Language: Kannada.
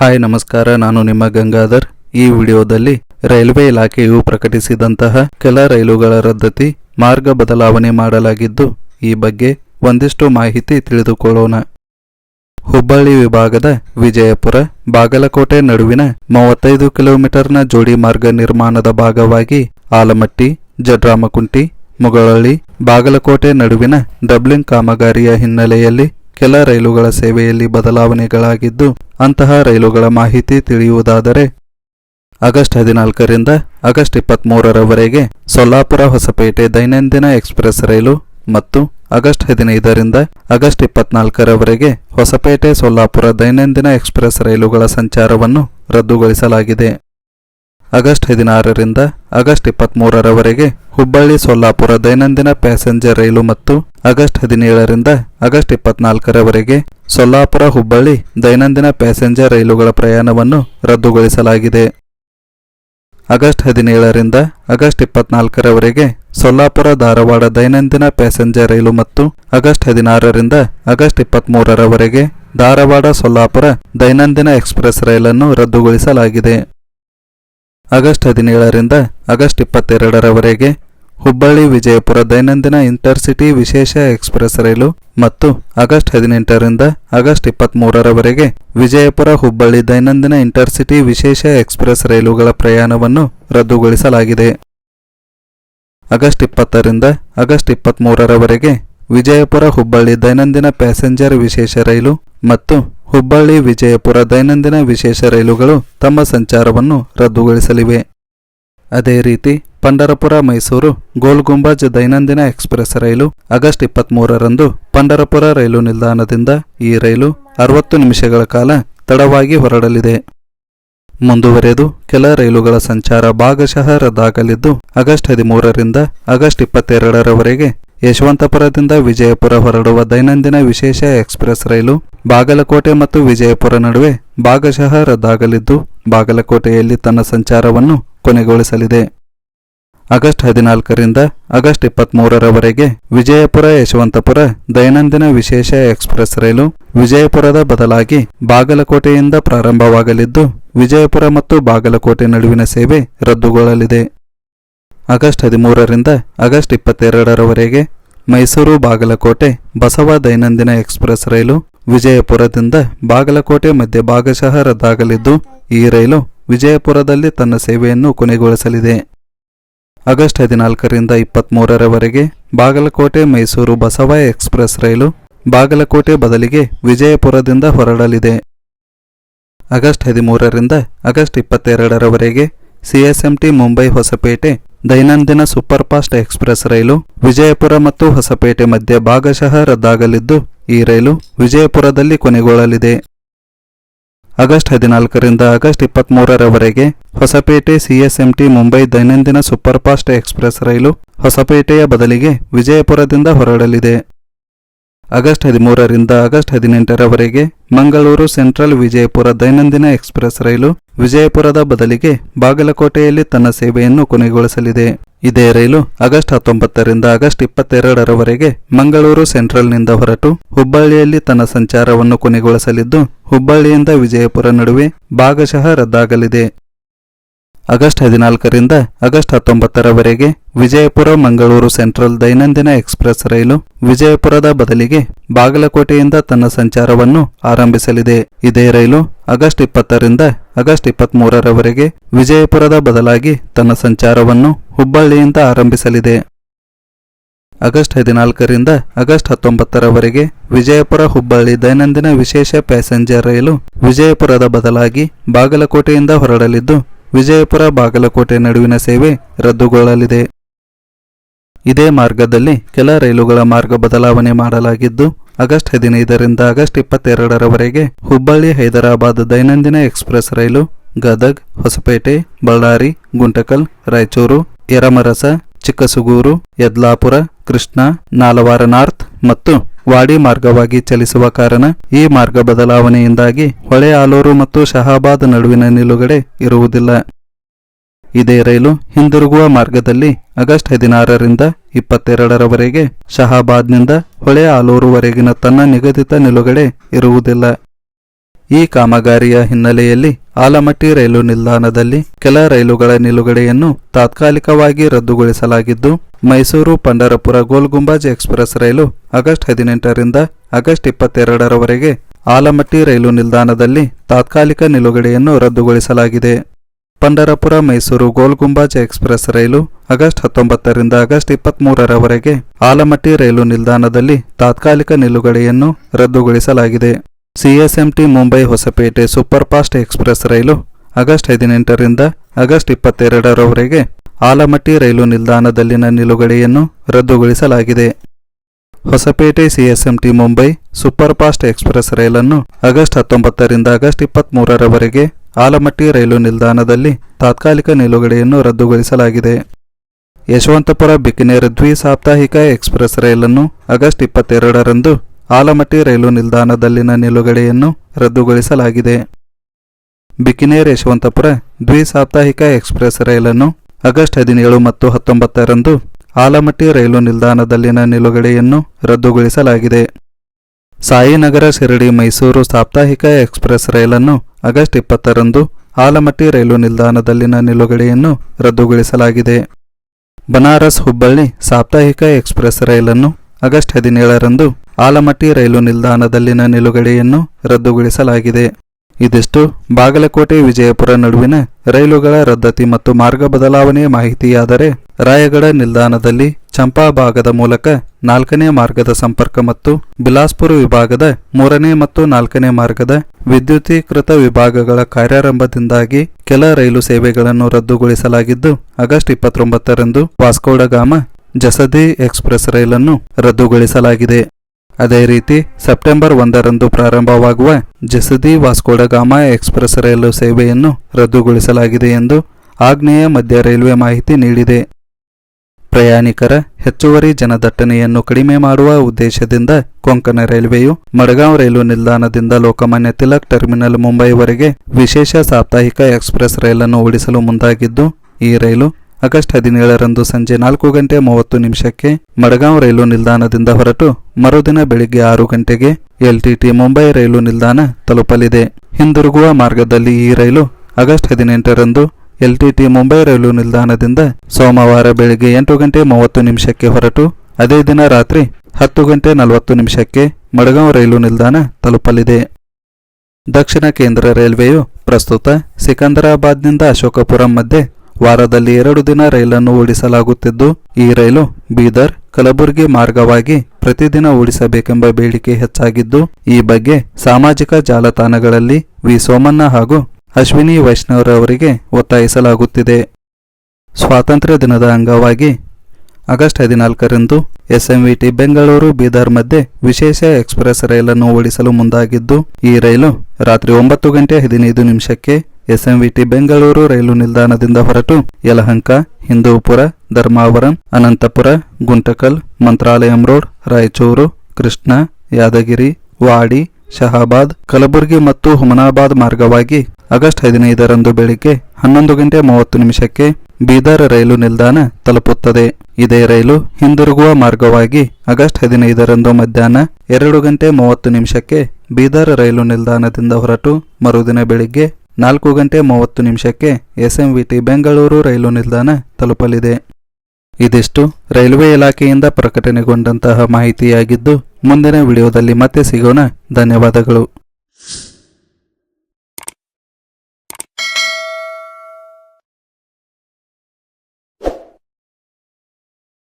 ಹಾಯ್, ನಮಸ್ಕಾರ. ನಾನು ನಿಮ್ಮ ಗಂಗಾಧರ್. ಈ ವಿಡಿಯೋದಲ್ಲಿ ರೈಲ್ವೆ ಇಲಾಖೆಯು ಪ್ರಕಟಿಸಿದಂತಹ ಕೆಲ ರೈಲುಗಳ ರದ್ದತಿ, ಮಾರ್ಗ ಬದಲಾವಣೆ ಮಾಡಲಾಗಿದ್ದು, ಈ ಬಗ್ಗೆ ಒಂದಿಷ್ಟು ಮಾಹಿತಿ ತಿಳಿದುಕೊಳ್ಳೋಣ. ಹುಬ್ಬಳ್ಳಿ ವಿಭಾಗದ ವಿಜಯಪುರ, ಬಾಗಲಕೋಟೆ ನಡುವಿನ ಮೂವತ್ತೈದು ಕಿಲೋಮೀಟರ್ನ ಜೋಡಿ ಮಾರ್ಗ ನಿರ್ಮಾಣದ ಭಾಗವಾಗಿ ಆಲಮಟ್ಟಿ, ಜಡ್ರಾಮಕುಂಟಿ, ಮುಗಳಳ್ಳಿ, ಬಾಗಲಕೋಟೆ ನಡುವಿನ ಡಬ್ಲಿಂಗ್ ಕಾಮಗಾರಿಯ ಹಿನ್ನೆಲೆಯಲ್ಲಿ ಕೆಲ ರೈಲುಗಳ ಸೇವೆಯಲ್ಲಿ ಬದಲಾವಣೆಗಳಾಗಿದ್ದು ಅಂತಹ ರೈಲುಗಳ ಮಾಹಿತಿ ತಿಳಿಯುವುದಾದರೆ ಆಗಸ್ಟ್ ಹದಿನಾಲ್ಕರಿಂದ ಆಗಸ್ಟ್ ಇಪ್ಪತ್ತ್ಮೂರರವರೆಗೆ ಸೊಲ್ಲಾಪುರ ಹೊಸಪೇಟೆ ದೈನಂದಿನ ಎಕ್ಸ್ಪ್ರೆಸ್ ರೈಲು ಮತ್ತು ಆಗಸ್ಟ್ ಹದಿನೈದರಿಂದ ಆಗಸ್ಟ್ ಇಪ್ಪತ್ನಾಲ್ಕರವರೆಗೆ ಹೊಸಪೇಟೆ ಸೊಲ್ಲಾಪುರ ದೈನಂದಿನ ಎಕ್ಸ್ಪ್ರೆಸ್ ರೈಲುಗಳ ಸಂಚಾರವನ್ನು ರದ್ದುಗೊಳಿಸಲಾಗಿದೆ. ಆಗಸ್ಟ್ ಹದಿನಾರರಿಂದ ಆಗಸ್ಟ್ ಇಪ್ಪತ್ತ್ಮೂರರವರೆಗೆ ಹುಬ್ಬಳ್ಳಿ ಸೊಲ್ಲಾಪುರ ದೈನಂದಿನ ಪ್ಯಾಸೆಂಜರ್ ರೈಲು ಮತ್ತು ಆಗಸ್ಟ್ ಹದಿನೇಳರಿಂದ ಆಗಸ್ಟ್ ಇಪ್ಪತ್ನಾಲ್ಕರವರೆಗೆ ಸೊಲ್ಲಾಪುರ ಹುಬ್ಬಳ್ಳಿ ದೈನಂದಿನ ಪ್ಯಾಸೆಂಜರ್ ರೈಲುಗಳ ಪ್ರಯಾಣವನ್ನು ರದ್ದುಗೊಳಿಸಲಾಗಿದೆ. ಆಗಸ್ಟ್ ಹದಿನೇಳರಿಂದ ಆಗಸ್ಟ್ ಇಪ್ಪತ್ನಾಲ್ಕರವರೆಗೆ ಸೊಲ್ಲಾಪುರ ಧಾರವಾಡ ದೈನಂದಿನ ಪ್ಯಾಸೆಂಜರ್ ರೈಲು ಮತ್ತು ಆಗಸ್ಟ್ ಹದಿನಾರರಿಂದ ಆಗಸ್ಟ್ ಇಪ್ಪತ್ತ್ಮೂರರವರೆಗೆ ಧಾರವಾಡ ಸೊಲ್ಲಾಪುರ ದೈನಂದಿನ ಎಕ್ಸ್ಪ್ರೆಸ್ ರೈಲನ್ನು ರದ್ದುಗೊಳಿಸಲಾಗಿದೆ. ಆಗಸ್ಟ್ ಹದಿನೇಳರಿಂದ ಆಗಸ್ಟ್ ಇಪ್ಪತ್ತೆರಡರವರೆಗೆ ಹುಬ್ಬಳ್ಳಿ ವಿಜಯಪುರ ದೈನಂದಿನ ಇಂಟರ್ಸಿಟಿ ವಿಶೇಷ ಎಕ್ಸ್ಪ್ರೆಸ್ ರೈಲು ಮತ್ತು ಆಗಸ್ಟ್ ಹದಿನೆಂಟರಿಂದ ಆಗಸ್ಟ್ ಇಪ್ಪತ್ತ್ಮೂರರವರೆಗೆ ವಿಜಯಪುರ ಹುಬ್ಬಳ್ಳಿ ದೈನಂದಿನ ಇಂಟರ್ಸಿಟಿ ವಿಶೇಷ ಎಕ್ಸ್ಪ್ರೆಸ್ ರೈಲುಗಳ ಪ್ರಯಾಣವನ್ನು ರದ್ದುಗೊಳಿಸಲಾಗಿದೆ. ಆಗಸ್ಟ್ ಇಪ್ಪತ್ತರಿಂದ ಆಗಸ್ಟ್ ಇಪ್ಪತ್ತ್ಮೂರರವರೆಗೆ ವಿಜಯಪುರ ಹುಬ್ಬಳ್ಳಿ ದೈನಂದಿನ ಪ್ಯಾಸೆಂಜರ್ ವಿಶೇಷ ರೈಲು ಮತ್ತು ಹುಬ್ಬಳ್ಳಿ ವಿಜಯಪುರ ದೈನಂದಿನ ವಿಶೇಷ ರೈಲುಗಳು ತಮ್ಮ ಸಂಚಾರವನ್ನು ರದ್ದುಗೊಳಿಸಲಿವೆ. ಅದೇ ರೀತಿ ಪಂಡರಪುರ ಮೈಸೂರು ಗೋಲ್ಗುಂಬಜ್ ದೈನಂದಿನ ಎಕ್ಸ್ಪ್ರೆಸ್ ರೈಲು ಆಗಸ್ಟ್ ಇಪ್ಪತ್ತ್ಮೂರರಂದು ಪಂಡರಪುರ ರೈಲು ನಿಲ್ದಾಣದಿಂದ ಈ ರೈಲು ಅರವತ್ತು ನಿಮಿಷಗಳ ಕಾಲ ತಡವಾಗಿ ಹೊರಡಲಿದೆ. ಮುಂದುವರೆದು ಕೆಲ ರೈಲುಗಳ ಸಂಚಾರ ಭಾಗಶಃ ರದ್ದಾಗಲಿದ್ದು, ಆಗಸ್ಟ್ ಹದಿಮೂರರಿಂದ ಆಗಸ್ಟ್ ಇಪ್ಪತ್ತೆರಡರವರೆಗೆ ಯಶವಂತಪುರದಿಂದ ವಿಜಯಪುರ ಹೊರಡುವ ದೈನಂದಿನ ವಿಶೇಷ ಎಕ್ಸ್ಪ್ರೆಸ್ ರೈಲು ಬಾಗಲಕೋಟೆ ಮತ್ತು ವಿಜಯಪುರ ನಡುವೆ ಭಾಗಶಃ ರದ್ದಾಗಲಿದ್ದು ಬಾಗಲಕೋಟೆಯಲ್ಲಿ ತನ್ನ ಸಂಚಾರವನ್ನು ಕೊನೆಗೊಳಿಸಲಿದೆ. ಆಗಸ್ಟ್ ಹದಿನಾಲ್ಕರಿಂದ ಆಗಸ್ಟ್ ಇಪ್ಪತ್ತ್ಮೂರರವರೆಗೆ ವಿಜಯಪುರ ಯಶವಂತಪುರ ದೈನಂದಿನ ವಿಶೇಷ ಎಕ್ಸ್ಪ್ರೆಸ್ ರೈಲು ವಿಜಯಪುರದ ಬದಲಾಗಿ ಬಾಗಲಕೋಟೆಯಿಂದ ಪ್ರಾರಂಭವಾಗಲಿದ್ದು ವಿಜಯಪುರ ಮತ್ತು ಬಾಗಲಕೋಟೆ ನಡುವಿನ ಸೇವೆ ರದ್ದುಗೊಳ್ಳಲಿದೆ. ಆಗಸ್ಟ್ ಹದಿಮೂರರಿಂದ ಆಗಸ್ಟ್ ಇಪ್ಪತ್ತೆರಡರವರೆಗೆ ಮೈಸೂರು ಬಾಗಲಕೋಟೆ ಬಸವ ದೈನಂದಿನ ಎಕ್ಸ್ಪ್ರೆಸ್ ರೈಲು ವಿಜಯಪುರದಿಂದ ಬಾಗಲಕೋಟೆ ಮಧ್ಯೆ ಭಾಗಶಃ ರದ್ದಾಗಲಿದ್ದು ಈ ರೈಲು ವಿಜಯಪುರದಲ್ಲಿ ತನ್ನ ಸೇವೆಯನ್ನು ಕೊನೆಗೊಳಿಸಲಿದೆ. ಆಗಸ್ಟ್ ಹದಿನಾಲ್ಕರಿಂದ ಇಪ್ಪತ್ತ್ಮೂರರವರೆಗೆ ಬಾಗಲಕೋಟೆ ಮೈಸೂರು ಬಸವ ಎಕ್ಸ್ಪ್ರೆಸ್ ರೈಲು ಬಾಗಲಕೋಟೆ ಬದಲಿಗೆ ವಿಜಯಪುರದಿಂದ ಹೊರಡಲಿದೆ. ಆಗಸ್ಟ್ ಹದಿಮೂರರಿಂದ ಆಗಸ್ಟ್ ಇಪ್ಪತ್ತೆರಡರವರೆಗೆ ಸಿಎಸ್ಎಂಟಿ ಮುಂಬೈ ಹೊಸಪೇಟೆ ದೈನಂದಿನ ಸೂಪರ್ಫಾಸ್ಟ್ ಎಕ್ಸ್ಪ್ರೆಸ್ ರೈಲು ವಿಜಯಪುರ ಮತ್ತು ಹೊಸಪೇಟೆ ಮಧ್ಯೆ ಭಾಗಶಃ ರದ್ದಾಗಲಿದ್ದು ಈ ರೈಲು ವಿಜಯಪುರದಲ್ಲಿ ಕೊನೆಗೊಳ್ಳಲಿದೆ. ಆಗಸ್ಟ್ ಹದಿನಾಲ್ಕರಿಂದ ಆಗಸ್ಟ್ ಇಪ್ಪತ್ತ್ಮೂರರವರೆಗೆ ಹೊಸಪೇಟೆ ಸಿಎಸ್ಎಂಟಿ ಮುಂಬೈ ದೈನಂದಿನ ಸೂಪರ್ಫಾಸ್ಟ್ ಎಕ್ಸ್ಪ್ರೆಸ್ ರೈಲು ಹೊಸಪೇಟೆಯ ಬದಲಿಗೆ ವಿಜಯಪುರದಿಂದ ಹೊರಡಲಿದೆ. ಆಗಸ್ಟ್ ಹದಿಮೂರರಿಂದ ಆಗಸ್ಟ್ ಹದಿನೆಂಟರವರೆಗೆ ಮಂಗಳೂರು ಸೆಂಟ್ರಲ್ ವಿಜಯಪುರ ದೈನಂದಿನ ಎಕ್ಸ್ಪ್ರೆಸ್ ರೈಲು ವಿಜಯಪುರದ ಬದಲಿಗೆ ಬಾಗಲಕೋಟೆಯಲ್ಲಿ ತನ್ನ ಸೇವೆಯನ್ನು ಕೊನೆಗೊಳಿಸಲಿದೆ. ಇದೇ ರೈಲು ಆಗಸ್ಟ್ ಹತ್ತೊಂಬತ್ತರಿಂದ ಆಗಸ್ಟ್ ಇಪ್ಪತ್ತೆರಡರವರೆಗೆ ಮಂಗಳೂರು ಸೆಂಟ್ರಲ್ನಿಂದ ಹೊರಟು ಹುಬ್ಬಳ್ಳಿಯಲ್ಲಿ ತನ್ನ ಸಂಚಾರವನ್ನು ಕೊನೆಗೊಳಿಸಲಿದ್ದು, ಹುಬ್ಬಳ್ಳಿಯಿಂದ ವಿಜಯಪುರ ನಡುವೆ ಭಾಗಶಃ ರದ್ದಾಗಲಿದೆ. ಆಗಸ್ಟ್ ಹದಿನಾಲ್ಕರಿಂದ ಆಗಸ್ಟ್ ಹತ್ತೊಂಬತ್ತರವರೆಗೆ ವಿಜಯಪುರ ಮಂಗಳೂರು ಸೆಂಟ್ರಲ್ ದೈನಂದಿನ ಎಕ್ಸ್ಪ್ರೆಸ್ ರೈಲು ವಿಜಯಪುರದ ಬದಲಿಗೆ ಬಾಗಲಕೋಟೆಯಿಂದ ತನ್ನ ಸಂಚಾರವನ್ನು ಆರಂಭಿಸಲಿದೆ. ಇದೇ ರೈಲು ಆಗಸ್ಟ್ ಇಪ್ಪತ್ತರಿಂದ ಆಗಸ್ಟ್ ಇಪ್ಪತ್ತ್ಮೂರರವರೆಗೆ ವಿಜಯಪುರದ ಬದಲಾಗಿ ತನ್ನ ಸಂಚಾರವನ್ನು ಹುಬ್ಬಳ್ಳಿಯಿಂದ ಆರಂಭಿಸಲಿದೆ. ಆಗಸ್ಟ್ ಹದಿನಾಲ್ಕರಿಂದ ಆಗಸ್ಟ್ ಹತ್ತೊಂಬತ್ತರವರೆಗೆ ವಿಜಯಪುರ ಹುಬ್ಬಳ್ಳಿ ದೈನಂದಿನ ವಿಶೇಷ ಪ್ಯಾಸೆಂಜರ್ ರೈಲು ವಿಜಯಪುರದ ಬದಲಾಗಿ ಬಾಗಲಕೋಟೆಯಿಂದ ಹೊರಡಲಿದ್ದು ವಿಜಯಪುರ ಬಾಗಲಕೋಟೆ ನಡುವಿನ ಸೇವೆ ರದ್ದುಗೊಳ್ಳಲಿದೆ. ಇದೇ ಮಾರ್ಗದಲ್ಲಿ ಕೆಲ ರೈಲುಗಳ ಮಾರ್ಗ ಬದಲಾವಣೆ ಮಾಡಲಾಗಿದ್ದು, ಆಗಸ್ಟ್ ಹದಿನೈದರಿಂದ ಆಗಸ್ಟ್ ಇಪ್ಪತ್ತೆರಡರವರೆಗೆ ಹುಬ್ಬಳ್ಳಿ ಹೈದರಾಬಾದ್ ದೈನಂದಿನ ಎಕ್ಸ್ಪ್ರೆಸ್ ರೈಲು, ಗದಗ್, ಹೊಸಪೇಟೆ, ಬಳ್ಳಾರಿ, ಗುಂಟಕಲ್, ರಾಯಚೂರು, ಯರಮರಸ, ಚಿಕ್ಕಸುಗೂರು, ಯದ್ಲಾಪುರ, ಕೃಷ್ಣ, ನಾಲವಾರ ನಾರ್ತ್ ಮತ್ತು ವಾಡಿ ಮಾರ್ಗವಾಗಿ ಚಲಿಸುವ ಕಾರಣ ಈ ಮಾರ್ಗ ಬದಲಾವಣೆಯಿಂದಾಗಿ ಹೊಳೆ ಆಲೂರು ಮತ್ತು ಶಹಾಬಾದ್ ನಡುವಿನ ನಿಲುಗಡೆ ಇರುವುದಿಲ್ಲ. ಇದೇ ರೈಲು ಹಿಂದಿರುಗುವ ಮಾರ್ಗದಲ್ಲಿ ಆಗಸ್ಟ್ ಹದಿನಾರರಿಂದ ಇಪ್ಪತ್ತೆರಡರವರೆಗೆ ಶಹಾಬಾದ್ನಿಂದ ಹೊಳೆ ಆಲೂರುವರೆಗಿನ ತನ್ನ ನಿಗದಿತ ನಿಲುಗಡೆ ಇರುವುದಿಲ್ಲ. ಈ ಕಾಮಗಾರಿಯ ಹಿನ್ನೆಲೆಯಲ್ಲಿ ಆಲಮಟ್ಟಿ ರೈಲು ನಿಲ್ದಾಣದಲ್ಲಿ ಕೆಲ ರೈಲುಗಳ ನಿಲುಗಡೆಯನ್ನು ತಾತ್ಕಾಲಿಕವಾಗಿ ರದ್ದುಗೊಳಿಸಲಾಗಿದ್ದು, ಮೈಸೂರು ಪಂಡರಪುರ ಗೋಲ್ಗುಂಬಾಜ್ ಎಕ್ಸ್ಪ್ರೆಸ್ ರೈಲು ಆಗಸ್ಟ್ ಹದಿನೆಂಟರಿಂದ ಆಗಸ್ಟ್ ಇಪ್ಪತ್ತೆರಡರವರೆಗೆ ಆಲಮಟ್ಟಿ ರೈಲು ನಿಲ್ದಾಣದಲ್ಲಿ ತಾತ್ಕಾಲಿಕ ನಿಲುಗಡೆಯನ್ನು ರದ್ದುಗೊಳಿಸಲಾಗಿದೆ. ಪಂಡರಪುರ ಮೈಸೂರು ಗೋಲ್ಗುಂಬಾಜ್ ಎಕ್ಸ್ಪ್ರೆಸ್ ರೈಲು ಆಗಸ್ಟ್ ಹತ್ತೊಂಬತ್ತರಿಂದ ಆಗಸ್ಟ್ ಇಪ್ಪತ್ತ್ಮೂರರವರೆಗೆ ಆಲಮಟ್ಟಿ ರೈಲು ನಿಲ್ದಾಣದಲ್ಲಿ ತಾತ್ಕಾಲಿಕ ನಿಲುಗಡೆಯನ್ನು ರದ್ದುಗೊಳಿಸಲಾಗಿದೆ. CSMT Mumbai Hosapete super fast express ರೈಲು ಆಗಸ್ಟ್ ಹದಿನೆಂಟರಿಂದ ಆಗಸ್ಟ್ ಇಪ್ಪತ್ತೆರಡರವರೆಗೆ ಆಲಮಟ್ಟಿ ರೈಲು ನಿಲ್ದಾಣದಲ್ಲಿನ ನಿಲುಗಡೆಯನ್ನು ರದ್ದುಗೊಳಿಸಲಾಗಿದೆ. Hosapete CSMT Mumbai super fast express ರೈಲನ್ನು ಆಗಸ್ಟ್ ಹತ್ತೊಂಬತ್ತರಿಂದ ಆಗಸ್ಟ್ ಇಪ್ಪತ್ತ್ಮೂರರವರೆಗೆ ಆಲಮಟ್ಟಿ ರೈಲು ನಿಲ್ದಾಣದಲ್ಲಿ ತಾತ್ಕಾಲಿಕ ನಿಲುಗಡೆಯನ್ನು ರದ್ದುಗೊಳಿಸಲಾಗಿದೆ. ಯಶವಂತಪುರ ಬಿಕನೇರ್ ದ್ವಿ ಸಾಪ್ತಾಹಿಕ ಎಕ್ಸ್ಪ್ರೆಸ್ ರೈಲನ್ನು ಆಗಸ್ಟ್ ಇಪ್ಪತ್ತೆರಡರಂದು ಆಲಮಟ್ಟಿ ರೈಲು ನಿಲ್ದಾಣದಲ್ಲಿನ ನಿಲುಗಡೆಯನ್ನು ರದ್ದುಗೊಳಿಸಲಾಗಿದೆ. ಬಿಕಿನೇರ್ ಯಶವಂತಪುರ ದ್ವಿ ಸಾಪ್ತಾಹಿಕ ಎಕ್ಸ್ಪ್ರೆಸ್ ರೈಲನ್ನು ಆಗಸ್ಟ್ ಹದಿನೇಳು ಮತ್ತು ಹತ್ತೊಂಬತ್ತರಂದು ಆಲಮಟ್ಟಿ ರೈಲು ನಿಲ್ದಾಣದಲ್ಲಿನ ನಿಲುಗಡೆಯನ್ನು ರದ್ದುಗೊಳಿಸಲಾಗಿದೆ. ಸಾಯಿನಗರ ಶಿರಡಿ ಮೈಸೂರು ಸಾಪ್ತಾಹಿಕ ಎಕ್ಸ್ಪ್ರೆಸ್ ರೈಲನ್ನು ಆಗಸ್ಟ್ ಇಪ್ಪತ್ತರಂದು ಆಲಮಟ್ಟಿ ರೈಲು ನಿಲ್ದಾಣದಲ್ಲಿನ ನಿಲುಗಡೆಯನ್ನು ರದ್ದುಗೊಳಿಸಲಾಗಿದೆ. ಬನಾರಸ್ ಹುಬ್ಬಳ್ಳಿ ಸಾಪ್ತಾಹಿಕ ಎಕ್ಸ್ಪ್ರೆಸ್ ರೈಲನ್ನು ಆಗಸ್ಟ್ ಹದಿನೇಳರಂದು ಆಲಮಟ್ಟಿ ರೈಲು ನಿಲ್ದಾಣದಲ್ಲಿನ ನಿಲುಗಡೆಯನ್ನು ರದ್ದುಗೊಳಿಸಲಾಗಿದೆ. ಇದಿಷ್ಟು. ಬಾಗಲಕೋಟೆ ವಿಜಯಪುರ ನಡುವಿನ ರೈಲುಗಳ ರದ್ದತಿ ಮತ್ತು ಮಾರ್ಗ ಬದಲಾವಣೆ ಮಾಹಿತಿಯಾದರೆ ರಾಯಗಢ ನಿಲ್ದಾಣದಲ್ಲಿ ಚಂಪಾ ಭಾಗದ ಮೂಲಕ ನಾಲ್ಕನೇ ಮಾರ್ಗದ ಸಂಪರ್ಕ ಮತ್ತು ಬಿಲಾಸ್ಪುರ ವಿಭಾಗದ ಮೂರನೇ ಮತ್ತು ನಾಲ್ಕನೇ ಮಾರ್ಗದ ವಿದ್ಯುತೀಕೃತ ವಿಭಾಗಗಳ ಕಾರ್ಯಾರಂಭದಿಂದಾಗಿ ಕೆಲ ರೈಲು ಸೇವೆಗಳನ್ನು ರದ್ದುಗೊಳಿಸಲಾಗಿದ್ದು, ಆಗಸ್ಟ್ ಇಪ್ಪತ್ತೊಂಬತ್ತರಂದು ವಾಸ್ಕೋಡಗಾಮ ಜಸದಿ ಎಕ್ಸ್ಪ್ರೆಸ್ ರೈಲನ್ನು ರದ್ದುಗೊಳಿಸಲಾಗಿದೆ. ಅದೇ ರೀತಿ ಸೆಪ್ಟೆಂಬರ್ ಒಂದರಂದು ಪ್ರಾರಂಭವಾಗುವ ಜಸದಿ ವಾಸ್ಕೋಡಗಾಮ ಎಕ್ಸ್ಪ್ರೆಸ್ ರೈಲು ಸೇವೆಯನ್ನು ರದ್ದುಗೊಳಿಸಲಾಗಿದೆ ಎಂದು ಆಗ್ನೇಯ ಮಧ್ಯ ರೈಲ್ವೆ ಮಾಹಿತಿ ನೀಡಿದೆ. ಪ್ರಯಾಣಿಕರ ಹೆಚ್ಚುವರಿ ಜನದಟ್ಟಣೆಯನ್ನು ಕಡಿಮೆ ಮಾಡುವ ಉದ್ದೇಶದಿಂದ ಕೊಂಕಣ ರೈಲ್ವೆಯು ಮಡಗಾಂವ್ ರೈಲು ನಿಲ್ದಾಣದಿಂದ ಲೋಕಮಾನ್ಯ ತಿಲಕ್ ಟರ್ಮಿನಲ್ ಮುಂಬೈವರೆಗೆ ವಿಶೇಷ ಸಾಪ್ತಾಹಿಕ ಎಕ್ಸ್ಪ್ರೆಸ್ ರೈಲನ್ನು ಓಡಿಸಲು ಮುಂದಾಗಿದ್ದು, ಈ ರೈಲು ಆಗಸ್ಟ್ ಹದಿನೇಳರಂದು ಸಂಜೆ ನಾಲ್ಕು ಗಂಟೆ ಮೂವತ್ತು ನಿಮಿಷಕ್ಕೆ ಮಡಗಾಂವ್ ರೈಲು ನಿಲ್ದಾಣದಿಂದ ಹೊರಟು ಮರುದಿನ ಬೆಳಿಗ್ಗೆ ಆರು ಗಂಟೆಗೆ ಎಲ್ಟಿಟಿ ಮುಂಬೈ ರೈಲು ನಿಲ್ದಾಣ ತಲುಪಲಿದೆ. ಹಿಂದಿರುಗುವ ಮಾರ್ಗದಲ್ಲಿ ಈ ರೈಲು ಆಗಸ್ಟ್ ಹದಿನೆಂಟರಂದು ಎಲ್ಟಿಟಿ ಮುಂಬೈ ರೈಲು ನಿಲ್ದಾಣದಿಂದ ಸೋಮವಾರ ಬೆಳಿಗ್ಗೆ ಎಂಟು ಗಂಟೆ ಮೂವತ್ತು ನಿಮಿಷಕ್ಕೆ ಹೊರಟು ಅದೇ ದಿನ ರಾತ್ರಿ ಹತ್ತು ಗಂಟೆ ನಲವತ್ತು ನಿಮಿಷಕ್ಕೆ ಮಡಗಾಂವ್ ರೈಲು ನಿಲ್ದಾಣ ತಲುಪಲಿದೆ. ದಕ್ಷಿಣ ಕೇಂದ್ರ ರೈಲ್ವೆಯು ಪ್ರಸ್ತುತ ಸಿಕಂದರಾಬಾದ್ನಿಂದ ಅಶೋಕಪುರಂ ಮಧ್ಯೆ ವಾರದಲ್ಲಿ ಎರಡು ದಿನ ರೈಲನ್ನು ಓಡಿಸಲಾಗುತ್ತಿದ್ದು, ಈ ರೈಲು ಬೀದರ್ ಕಲಬುರಗಿ ಮಾರ್ಗವಾಗಿ ಪ್ರತಿದಿನ ಓಡಿಸಬೇಕೆಂಬ ಬೇಡಿಕೆ ಹೆಚ್ಚಾಗಿದ್ದು, ಈ ಬಗ್ಗೆ ಸಾಮಾಜಿಕ ಜಾಲತಾಣಗಳಲ್ಲಿ ವಿ ಸೋಮಣ್ಣ ಹಾಗೂ ಅಶ್ವಿನಿ ವೈಷ್ಣವರವರಿಗೆ ಒತ್ತಾಯಿಸಲಾಗುತ್ತಿದೆ. ಸ್ವಾತಂತ್ರ್ಯ ದಿನದ ಅಂಗವಾಗಿ ಆಗಸ್ಟ್ ಹದಿನಾಲ್ಕರಂದು ಎಸ್ಎಂವಿಟಿ ಬೆಂಗಳೂರು ಬೀದರ್ ಮಧ್ಯೆ ವಿಶೇಷ ಎಕ್ಸ್ಪ್ರೆಸ್ ರೈಲನ್ನು ಓಡಿಸಲು ಮುಂದಾಗಿದ್ದು, ಈ ರೈಲು ರಾತ್ರಿ ಒಂಬತ್ತು ಗಂಟೆ ಹದಿನೈದು ನಿಮಿಷಕ್ಕೆ ಎಸ್ಎಂವಿಟಿ ಬೆಂಗಳೂರು ರೈಲು ನಿಲ್ದಾಣದಿಂದ ಹೊರಟು ಯಲಹಂಕ, ಹಿಂದೂಪುರ, ಧರ್ಮಾವರಂ, ಅನಂತಪುರ, ಗುಂಟಕಲ್, ಮಂತ್ರಾಲಯಂ ರೋಡ್, ರಾಯಚೂರು, ಕೃಷ್ಣ, ಯಾದಗಿರಿ, ವಾಡಿ, ಶಹಾಬಾದ್, ಕಲಬುರಗಿ ಮತ್ತು ಹುಮನಾಬಾದ್ ಮಾರ್ಗವಾಗಿ ಆಗಸ್ಟ್ ಹದಿನೈದರಂದು ಬೆಳಿಗ್ಗೆ ಹನ್ನೊಂದು ಗಂಟೆ ಮೂವತ್ತು ನಿಮಿಷಕ್ಕೆ ಬೀದರ್ ರೈಲು ನಿಲ್ದಾಣ ತಲುಪುತ್ತದೆ. ಇದೇ ರೈಲು ಹಿಂದಿರುಗುವ ಮಾರ್ಗವಾಗಿ ಆಗಸ್ಟ್ ಹದಿನೈದರಂದು ಮಧ್ಯಾಹ್ನ ಎರಡು ಗಂಟೆ ಮೂವತ್ತು ನಿಮಿಷಕ್ಕೆ ಬೀದರ್ ರೈಲು ನಿಲ್ದಾಣದಿಂದ ಹೊರಟು ಮರುದಿನ ಬೆಳಿಗ್ಗೆ ನಾಲ್ಕು ಗಂಟೆ ಮೂವತ್ತು ನಿಮಿಷಕ್ಕೆ ಎಸ್ಎಂವಿಟಿ ಬೆಂಗಳೂರು ರೈಲು ನಿಲ್ದಾಣ ತಲುಪಲಿದೆ. ಇದಿಷ್ಟು ರೈಲ್ವೆ ಇಲಾಖೆಯಿಂದ ಪ್ರಕಟಣೆಗೊಂಡಂತಹ ಮಾಹಿತಿಯಾಗಿದ್ದು, ಮುಂದಿನ ವಿಡಿಯೋದಲ್ಲಿ ಮತ್ತೆ ಸಿಗೋಣ. ಧನ್ಯವಾದಗಳು.